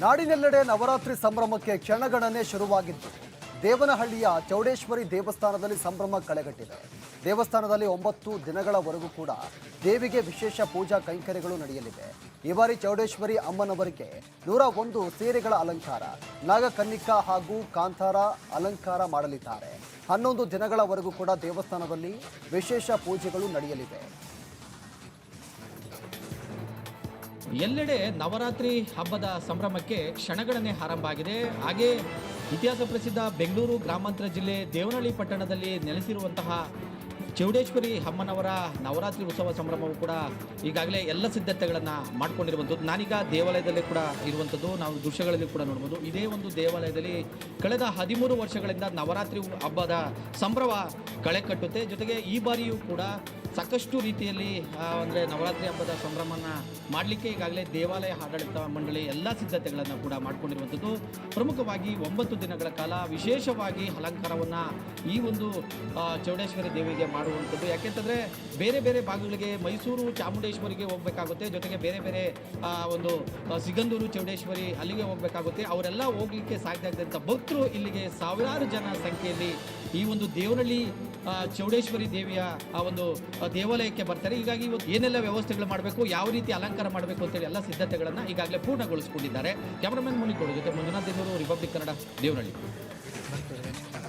ನಾಡಿನೆಲ್ಲೆಡೆ ನವರಾತ್ರಿ ಸಂಭ್ರಮಕ್ಕೆ ಕ್ಷಣಗಣನೆ ಶುರುವಾಗಿದ್ದು ದೇವನಹಳ್ಳಿಯ ಚೌಡೇಶ್ವರಿ ದೇವಸ್ಥಾನದಲ್ಲಿ ಸಂಭ್ರಮ ಕಳೆಗಟ್ಟಿದೆ. ದೇವಸ್ಥಾನದಲ್ಲಿ ಒಂಬತ್ತು ದಿನಗಳವರೆಗೂ ಕೂಡ ದೇವಿಗೆ ವಿಶೇಷ ಪೂಜಾ ಕೈಂಕರ್ಯಗಳು ನಡೆಯಲಿವೆ. ಈ ಬಾರಿ ಚೌಡೇಶ್ವರಿ ಅಮ್ಮನವರಿಗೆ ನೂರ ಒಂದು ಸೀರೆಗಳ ಅಲಂಕಾರ, ನಾಗಕನ್ನಿಕಾ ಹಾಗೂ ಕಾಂತಾರ ಅಲಂಕಾರ ಮಾಡಲಿದ್ದಾರೆ. ಹನ್ನೊಂದು ದಿನಗಳವರೆಗೂ ಕೂಡ ದೇವಸ್ಥಾನದಲ್ಲಿ ವಿಶೇಷ ಪೂಜೆಗಳು ನಡೆಯಲಿವೆ. ಎಲ್ಲೆಡೆ ನವರಾತ್ರಿ ಹಬ್ಬದ ಸಂಭ್ರಮಕ್ಕೆ ಕ್ಷಣಗಣನೆ ಆರಂಭ ಆಗಿದೆ ಹಾಗೆ ಇತಿಹಾಸ ಪ್ರಸಿದ್ಧ ಬೆಂಗಳೂರು ಗ್ರಾಮಾಂತರ ಜಿಲ್ಲೆ ದೇವನಹಳ್ಳಿ ಪಟ್ಟಣದಲ್ಲಿ ನೆಲೆಸಿರುವಂತಹ ಚೌಡೇಶ್ವರಿ ಅಮ್ಮನವರ ನವರಾತ್ರಿ ಉತ್ಸವ ಸಂಭ್ರಮವು ಕೂಡ ಈಗಾಗಲೇ ಎಲ್ಲ ಸಿದ್ಧತೆಗಳನ್ನು ಮಾಡ್ಕೊಂಡಿರುವಂಥದ್ದು. ನಾನೀಗ ದೇವಾಲಯದಲ್ಲೇ ಕೂಡ ಇರುವಂಥದ್ದು. ನಾವು ದೃಶ್ಯಗಳಲ್ಲಿ ಕೂಡ ನೋಡ್ಬೋದು. ಇದೇ ಒಂದು ದೇವಾಲಯದಲ್ಲಿ ಕಳೆದ ಹದಿಮೂರು ವರ್ಷಗಳಿಂದ ನವರಾತ್ರಿ ಹಬ್ಬದ ಸಂಭ್ರಮ ಕಳೆ ಕಟ್ಟುತ್ತೆ. ಜೊತೆಗೆ ಈ ಬಾರಿಯೂ ಕೂಡ ಸಾಕಷ್ಟು ರೀತಿಯಲ್ಲಿ ಅಂದರೆ ನವರಾತ್ರಿ ಹಬ್ಬದ ಸಂಭ್ರಮನ ಮಾಡಲಿಕ್ಕೆ ಈಗಾಗಲೇ ದೇವಾಲಯ, ಆಡಳಿತ ಮಂಡಳಿ ಎಲ್ಲ ಸಿದ್ಧತೆಗಳನ್ನು ಕೂಡ ಮಾಡಿಕೊಂಡಿರುವಂಥದ್ದು. ಪ್ರಮುಖವಾಗಿ ಒಂಬತ್ತು ದಿನಗಳ ಕಾಲ ವಿಶೇಷವಾಗಿ ಅಲಂಕಾರವನ್ನು ಈ ಒಂದು ಚೌಡೇಶ್ವರಿ ದೇವಿಗೆ ಮಾಡುವಂಥದ್ದು. ಯಾಕೆಂತಂದರೆ ಬೇರೆ ಬೇರೆ ಭಾಗಗಳಿಗೆ ಮೈಸೂರು ಚಾಮುಂಡೇಶ್ವರಿಗೆ ಹೋಗಬೇಕಾಗುತ್ತೆ. ಜೊತೆಗೆ ಬೇರೆ ಬೇರೆ ಒಂದು ಸಿಗಂದೂರು ಚೌಡೇಶ್ವರಿ ಅಲ್ಲಿಗೆ ಹೋಗಬೇಕಾಗುತ್ತೆ. ಅವರೆಲ್ಲ ಹೋಗಲಿಕ್ಕೆ ಸಾಧ್ಯ ಆಗದಂಥ ಭಕ್ತರು ಇಲ್ಲಿಗೆ ಸಾವಿರಾರು ಜನ ಸಂಖ್ಯೆಯಲ್ಲಿ ಈ ಒಂದು ದೇವನಹಳ್ಳಿ ಚೌಡೇಶ್ವರಿ ದೇವಿಯ, ಆ, ಒಂದು ದೇವಾಲಯಕ್ಕೆ ಬರ್ತಾರೆ. ಹೀಗಾಗಿ ಇವತ್ತು ಏನೆಲ್ಲ ವ್ಯವಸ್ಥೆಗಳು ಮಾಡಬೇಕು, ಯಾವ ರೀತಿ ಅಲಂಕಾರ ಮಾಡಬೇಕು ಅಂತೇಳಿ ಎಲ್ಲ ಸಿದ್ಧತೆಗಳನ್ನು ಈಗಾಗಲೇ ಪೂರ್ಣಗೊಳಿಸಿಕೊಂಡಿದ್ದಾರೆ. ಕ್ಯಾಮರಾಮನ್ ಮುನಿಕೋಡು ಜೊತೆ ಮಂಜುನಾಥ್ ದೇವರು ರಿಪಬ್ಲಿಕ್ ಕನ್ನಡ, ದೇವನಹಳ್ಳಿ.